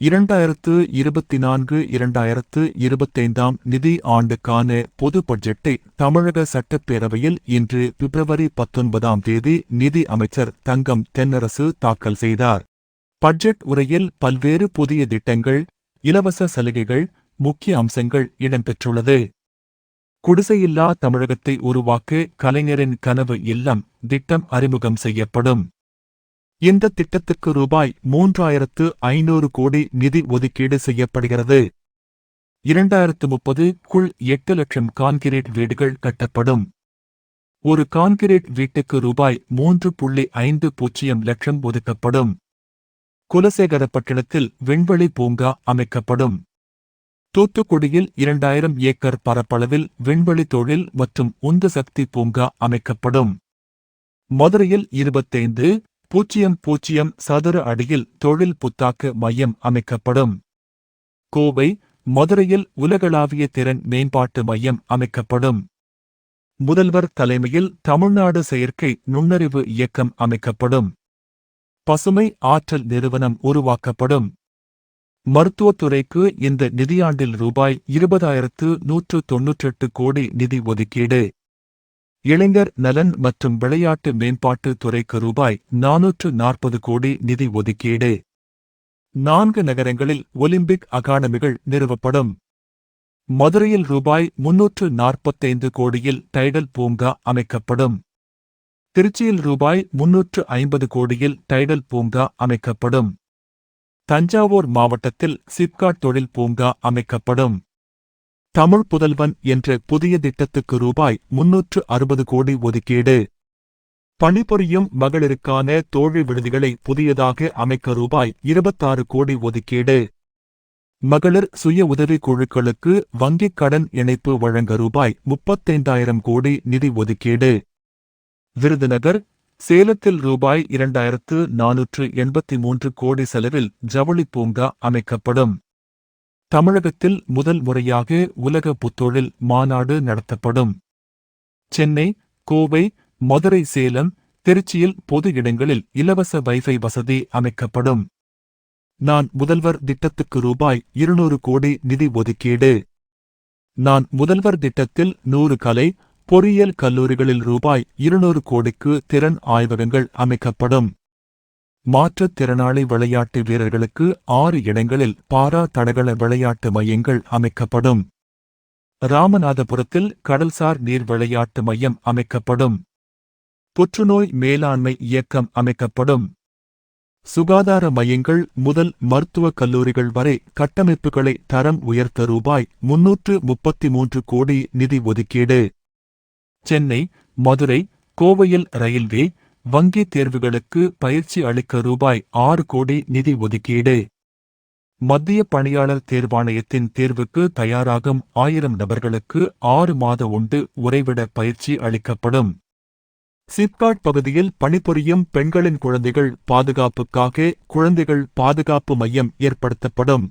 இரண்டாயிரத்து இருபத்தி நான்கு இரண்டாயிரத்து இருபத்தைந்தாம் நிதி ஆண்டுக்கான பொது பட்ஜெட்டை தமிழக சட்டப்பேரவையில் இன்று பிப்ரவரி பத்தொன்பதாம் தேதி நிதி அமைச்சர் தங்கம் தென்னரசு தாக்கல் செய்தார். பட்ஜெட் உரையில் பல்வேறு புதிய திட்டங்கள் இலவச சலுகைகள் முக்கிய அம்சங்கள் இடம்பெற்றுள்ளது. குடிசையில்லா தமிழகத்தை உருவாக்க கலைஞரின் கனவு இல்லம் திட்டம் அறிமுகம் செய்யப்படும். இந்த திட்டத்துக்கு ரூபாய் மூன்றாயிரத்து ஐநூறு கோடி நிதி ஒதுக்கீடு செய்யப்படுகிறது. இரண்டாயிரத்து முப்பது குள் எட்டு லட்சம் கான்கிரீட் வீடுகள் கட்டப்படும். ஒரு கான்கிரீட் வீட்டுக்கு ரூபாய் மூன்று புள்ளி ஐந்து பூஜ்ஜியம் லட்சம் ஒதுக்கப்படும். குலசேகரப்பட்டினத்தில் விண்வெளி பூங்கா அமைக்கப்படும். தூத்துக்குடியில் இரண்டாயிரம் ஏக்கர் பரப்பளவில் விண்வெளி தொழில் மற்றும் உந்து சக்தி பூங்கா அமைக்கப்படும். மதுரையில் இருபத்தைந்து பூஜ்ஜியம் பூஜ்ஜியம் சதுர அடியில் தொழில் புத்தாக்க மையம் அமைக்கப்படும். கோவை மதுரையில் உலகளாவிய திறன் மேம்பாட்டு மையம் அமைக்கப்படும். முதல்வர் தலைமையில் தமிழ்நாடு செயற்கை நுண்ணறிவு இயக்கம் அமைக்கப்படும். பசுமை ஆற்றல் நிறுவனம் உருவாக்கப்படும். மருத்துவத்துறைக்கு இந்த நிதியாண்டில் ரூபாய் இருபதாயிரத்து நூற்று தொன்னூற்றெட்டு கோடி நிதி ஒதுக்கீடு. இளைஞர் நலன் மற்றும் விளையாட்டு மேம்பாட்டு துறைக்கு ரூபாய் நானூற்று நாற்பது கோடி நிதி ஒதுக்கீடு. நான்கு நகரங்களில் ஒலிம்பிக் அகாடமிகள் நிறுவப்படும். மதுரையில் ரூபாய் முன்னூற்று நாற்பத்தைந்து கோடியில் டைடல் பூங்கா அமைக்கப்படும். திருச்சியில் ரூபாய் முன்னூற்று ஐம்பது கோடியில் டைடல் பூங்கா அமைக்கப்படும். தஞ்சாவூர் மாவட்டத்தில் சிப்காட் தொழில் பூங்கா அமைக்கப்படும். தமிழ் புதல்வன் என்ற புதிய திட்டத்துக்கு ரூபாய் முன்னூற்று அறுபது கோடி ஒதுக்கீடு. பணிபுரியும் மகளிருக்கான தோழி விடுதிகளை புதியதாக அமைக்க ரூபாய் இருபத்தாறு கோடி ஒதுக்கீடு. மகளிர் சுய உதவிக் குழுக்களுக்கு வங்கிக் கடன் இணைப்பு வழங்க ரூபாய் முப்பத்தைந்தாயிரம் கோடி நிதி ஒதுக்கீடு. விருதுநகர் சேலத்தில் ரூபாய் இரண்டாயிரத்து நானூற்று எண்பத்தி மூன்று கோடி செலவில் ஜவுளி பூங்கா அமைக்கப்படும். தமிழகத்தில் முதல் முறையாக உலக புத்தொழில் மாநாடு நடத்தப்படும். சென்னை கோவை மதுரை சேலம் திருச்சியில் பொது இடங்களில் இலவச வைஃபை வசதி அமைக்கப்படும். நான் முதல்வர் திட்டத்துக்கு ரூபாய் இருநூறு கோடி நிதி ஒதுக்கீடு. நான் முதல்வர் திட்டத்தில் நூறு கலை பொறியியல் கல்லூரிகளில் ரூபாய் இருநூறு கோடிக்கு திறன் ஆய்வகங்கள் அமைக்கப்படும். மாற்றுத் திறனாளி விளையாட்டு வீரர்களுக்கு ஆறு இடங்களில் பாரா தடகள விளையாட்டு மையங்கள் அமைக்கப்படும். ராமநாதபுரத்தில் கடல்சார் நீர் விளையாட்டு மையம் அமைக்கப்படும். புற்றுநோய் மேலாண்மை இயக்கம் அமைக்கப்படும். சுகாதார மையங்கள் முதல் மருத்துவக் கல்லூரிகள் வரை கட்டமைப்புகளை தரம் உயர்த்த ரூபாய் முன்னூற்று முப்பத்தி மூன்று கோடி நிதி ஒதுக்கீடு. சென்னை மதுரை கோவையில் ரயில்வே வங்கி தேர்வுகளுக்கு பயிற்சி அளிக்க ரூபாய் ஆறு கோடி நிதி ஒதுக்கீடு. மத்திய பணியாளர் தேர்வாணையத்தின் தேர்வுக்கு தயாராகும் ஆயிரம் நபர்களுக்கு ஆறு மாத உண்டு உறைவிட பயிற்சி அளிக்கப்படும். சிப்காட் பகுதியில் பணிபுரியும் பெண்களின் குழந்தைகள் பாதுகாப்புக்காக குழந்தைகள் பாதுகாப்பு மையம் ஏற்படுத்தப்படும்.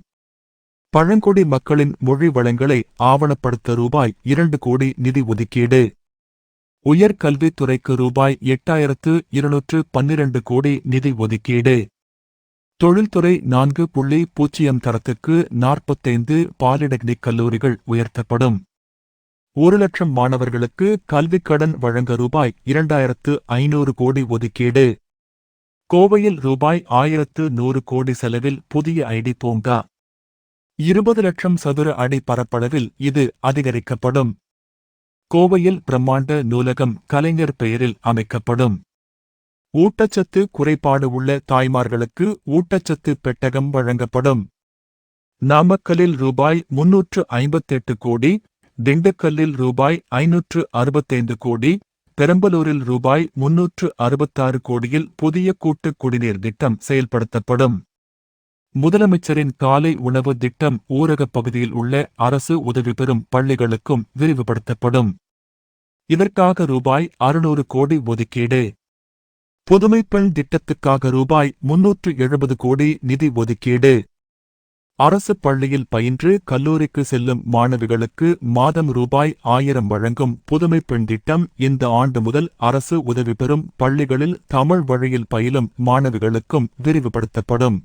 பழங்குடி மக்களின் மொழி வளங்களை ஆவணப்படுத்த ரூபாய் இரண்டு கோடி நிதி ஒதுக்கீடு. உயர்கல்வித்துறைக்கு ரூபாய் எட்டாயிரத்து இருநூற்று பன்னிரண்டு கோடி நிதி ஒதுக்கீடு. தொழில்துறை நான்கு புள்ளி பூஜ்ஜியம் தரத்துக்கு நாற்பத்தைந்து பாலிடெக்னிக் கல்லூரிகள் உயர்த்தப்படும். ஒரு லட்சம் மாணவர்களுக்கு கல்விக் கடன் வழங்க ரூபாய் இரண்டாயிரத்து ஐநூறு கோடி ஒதுக்கீடு. கோவையில் ரூபாய் ஆயிரத்து நூறு கோடி செலவில் புதிய ஐடி பூங்கா. இருபது லட்சம் சதுர அடி பரப்பளவில் இது அதிகரிக்கப்படும். கோவையில் பிரம்மாண்ட நூலகம் கலைஞர் பெயரில் அமைக்கப்படும். ஊட்டச்சத்து குறைபாடு உள்ள தாய்மார்களுக்கு ஊட்டச்சத்து பெட்டகம் வழங்கப்படும். நாமக்கலில் ரூபாய் முன்னூற்று ஐம்பத்தெட்டு கோடி திண்டுக்கல்லில் ரூபாய் ஐநூற்று அறுபத்தைந்து கோடி பெரம்பலூரில் ரூபாய் முன்னூற்று அறுபத்தாறு கோடியில் புதிய கூட்டு குடிநீர் திட்டம் செயல்படுத்தப்படும். முதலமைச்சரின் காலை உணவு திட்டம் ஊரகப் பகுதியில் உள்ள அரசு உதவி பெறும் பள்ளிகளுக்கும் விரிவுபடுத்தப்படும். இதற்காக ரூபாய் அறுநூறு கோடி ஒதுக்கீடு. புதுமைப்பெண் திட்டத்துக்காக ரூபாய் முன்னூற்று எழுபது கோடி நிதி ஒதுக்கீடு. அரசு பள்ளியில் பயின்று கல்லூரிக்கு செல்லும் மாணவிகளுக்கு மாதம் ரூபாய் ஆயிரம் வழங்கும் புதுமை பெண் திட்டம் இந்த ஆண்டு முதல் அரசு உதவி பெறும் பள்ளிகளில் தமிழ் வழியில் பயிலும் மாணவிகளுக்கும் விரிவுபடுத்தப்படும்.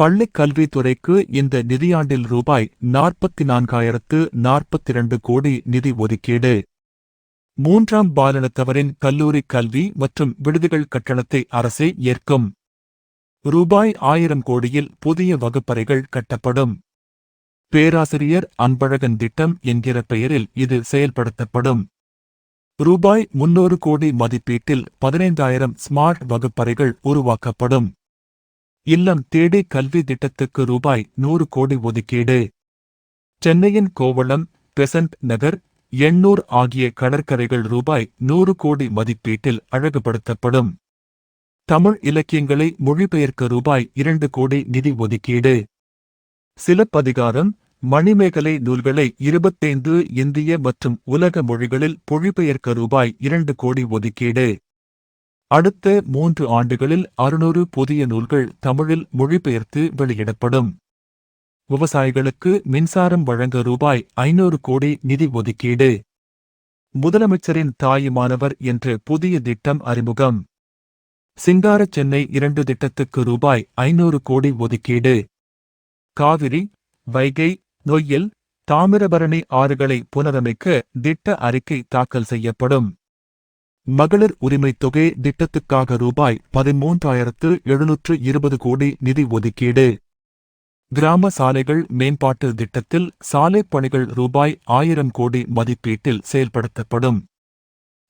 பள்ளிக் கல்வித்துறைக்கு இந்த நிதியாண்டில் ரூபாய் நாற்பத்தி நான்காயிரத்து நாற்பத்திரண்டு கோடி நிதி ஒதுக்கீடு. மூன்றாம் பாலினத்தவரின் கல்லூரி கல்வி மற்றும் விடுதிகள் கட்டணத்தை அரசே ஏற்கும். ரூபாய் ஆயிரம் கோடியில் புதிய வகுப்பறைகள் கட்டப்படும். பேராசிரியர் அன்பழகன் திட்டம் என்கிற பெயரில் இது செயல்படுத்தப்படும். ரூபாய் முன்னூறு கோடி மதிப்பீட்டில் பதினைந்தாயிரம் ஸ்மார்ட் வகுப்பறைகள் உருவாக்கப்படும். இல்லம் தேடி கல்வி திட்டத்துக்கு ரூபாய் நூறு கோடி ஒதுக்கீடு. சென்னையின் கோவளம் பெசன்ட் நகர் எண்ணூர் ஆகிய கடற்கரைகள் ரூபாய் நூறு கோடி மதிப்பீட்டில் அழகுபடுத்தப்படும். தமிழ் இலக்கியங்களை மொழிபெயர்க்க ரூபாய் இரண்டு கோடி நிதி ஒதுக்கீடு. சிலப்பதிகாரம் மணிமேகலை நூல்களை இருபத்தைந்து இந்திய மற்றும் உலக மொழிகளில் மொழிபெயர்க்க ரூபாய் இரண்டு கோடி ஒதுக்கீடு. அடுத்த மூன்று ஆண்டுகளில் அறுநூறு புதிய நூல்கள் தமிழில் மொழிபெயர்த்து வெளியிடப்படும். விவசாயிகளுக்கு மின்சாரம் வழங்க ரூபாய் ஐநூறு கோடி நிதி ஒதுக்கீடு. முதலமைச்சரின் தாயுமானவர் என்ற புதிய திட்டம் அறிமுகம். சிங்கார சென்னை இரண்டு திட்டத்துக்கு ரூபாய் ஐநூறு கோடி ஒதுக்கீடு. காவிரி வைகை நொய்யல் தாமிரபரணி ஆறுகளை புனரமைக்க திட்ட அறிக்கை தாக்கல் செய்யப்படும். மகளிர் உரிமைத் தொகை திட்டத்துக்காக ரூபாய் பதிமூன்றாயிரத்து எழுநூற்று இருபது கோடி நிதி ஒதுக்கீடு. கிராம சாலைகள் மேம்பாட்டு திட்டத்தில் சாலைப் பணிகள் ரூபாய் ஆயிரம் கோடி மதிப்பீட்டில் செயல்படுத்தப்படும்.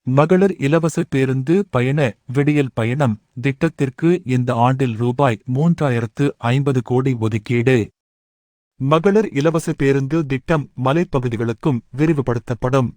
மகளிர் இலவச பேருந்து பயண விடியல் பயணம் திட்டத்திற்கு இந்த ஆண்டில் ரூபாய் மூன்றாயிரத்து ஐம்பது கோடி ஒதுக்கீடு. மகளிர் இலவச பேருந்து திட்டம் மலைப்பகுதிகளுக்கும் விரிவுபடுத்தப்படும்.